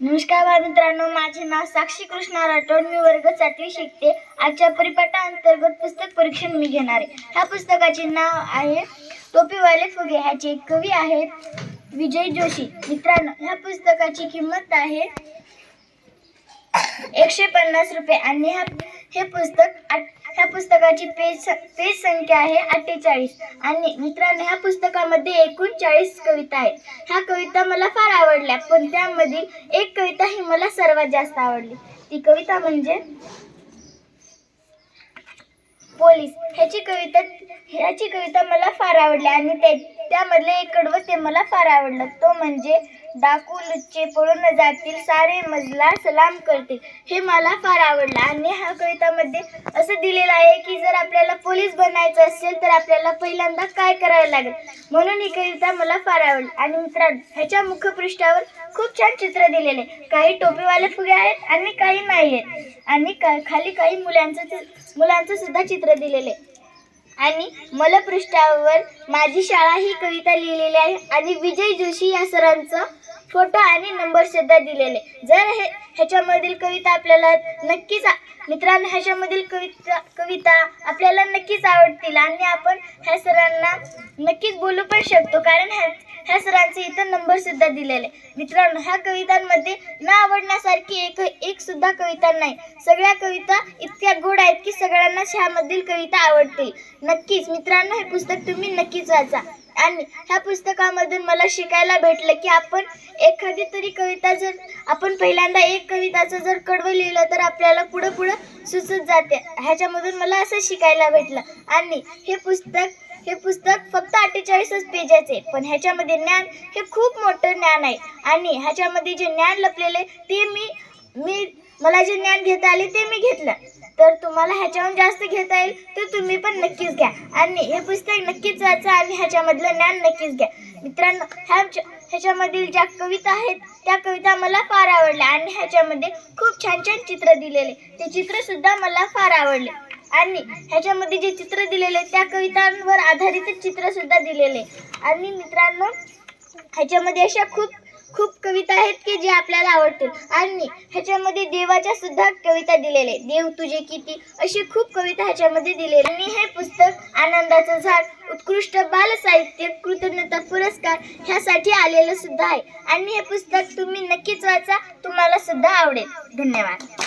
नमस्कार बालमित्रांनो माझे नाव साक्षी कृष्णा राठोड मी वर्ग सातवी शिकते. आजच्या परिपाठा अंतर्गत पुस्तक परीक्षण मी घेणार आहे. ह्या पुस्तकाचे नाव आहे टोपीवाले फुगे. ह्याचे कवी आहेत विजय जोशी. मित्रांनो ह्या पुस्तकाची किंमत आहे एकशे पन्नास रुपये आणि ह्या हे पुस्तक आठ ह्या पुस्तकाची पेज पेज संख्या आहे अठ्ठेचाळीस. आणि मित्रांनो ह्या पुस्तकामध्ये एकूण चाळीस कविता आहेत. ह्या कविता मला फार आवडल्या पण त्यामधील एक कविता ही मला सर्वात जास्त आवडली. ती कविता म्हणजे पोलीस. ह्याची कविता ह्याची कविता मला फार आवडली आणि त्या त्यामधले एक कडवं ते मला फार आवडलं. तो म्हणजे डाकू लुच्चे पळून जातील सारे मजला सलाम करतील. हे मला फार आवडलं आणि ह्या कवितामध्ये असं दिलेलं आहे की जर आपल्याला पोलीस बनायचं असेल तर आपल्याला पहिल्यांदा काय करावं लागेल? म्हणून ही कविता मला फार आवडली. आणि मित्रांनो ह्याच्या मुखपृष्ठावर खूप छान चित्र दिलेले काही टोपीवाले फुगे आहेत आणि काही नाही आहेत. आणि का खाली काही मुलांचं मुलांचं सुद्धा चित्र दिलेले आहे. आणि मलपृष्ठावर माझी शाळा ही कविता लिहिलेली आहे. आणि विजय जोशी या सरांचं फोटो आणि नंबर सुद्धा दिलेले. जर हे ह्याच्यामधील कविता आपल्याला नक्कीच मित्रांनो ह्याच्यामधील कविता कविता आपल्याला नक्कीच आवडतील आणि आपण ह्या सरांना नक्कीच बोलू पण शकतो कारण ह्या ह्या सरांचे इथं नंबर सुद्धा दिलेले. मित्रांनो ह्या कवितांमध्ये न आवडण्यासारखी एक एक सुद्धा कविता नाही. सगळ्या कविता इतक्या गोड आहेत की सगळ्यांनाच ह्यामधील कविता आवडतील. नक्कीच मित्रांनो हे पुस्तक तुम्ही नक्कीच वाचा. आणि ह्या पुस्तकामधून मला शिकायला भेटलं की आपण एखादी तरी कविता जर आपण पहिल्यांदा एक कविताचं जर कडवं लिहिलं तर आपल्याला पुढं पुढं सुचत जाते. ह्याच्यामधून मला असं शिकायला भेटलं. आणि हे पुस्तक हे पुस्तक फक्त अठ्ठेचाळीसच पेजाचे पण ह्याच्यामध्ये ज्ञान हे खूप मोठं ज्ञान आहे. आणि ह्याच्यामध्ये जे ज्ञान लपलेले ते मी मी मला जे ज्ञान घेता आले ते मी घेतलं. तर तुम्हाला ह्याच्याहून जास्त घेता येईल तर तुम्ही पण नक्कीच घ्या. आणि हे पुस्तक नक्कीच वाचा आणि ह्याच्यामधलं ज्ञान नक्कीच घ्या. मित्रांनो ह्या ह्याच्यामधील ज्या कविता आहेत त्या कविता मला फार आवडल्या आणि ह्याच्यामध्ये खूप छान छान चित्र दिलेले. ते चित्रसुद्धा मला फार आवडले. आणि ह्याच्यामध्ये जे चित्र दिलेले त्या कवितांवर आधारित चित्रसुद्धा दिलेले. आणि मित्रांनो ह्याच्यामध्ये अशा खूप खूप कविता आहेत की जे आपल्याला आवडतील. आणि ह्याच्यामध्ये देवाच्या सुद्धा कविता दिलेले देव तुझे किती? अशी खूप कविता ह्याच्यामध्ये दिलेली आणि हे पुस्तक आनंदाचं झाड उत्कृष्ट बाल साहित्य कृतज्ञता पुरस्कार ह्यासाठी आलेलं सुद्धा आहे. आणि हे पुस्तक तुम्ही नक्कीच वाचा. तुम्हाला सुद्धा आवडेल. धन्यवाद.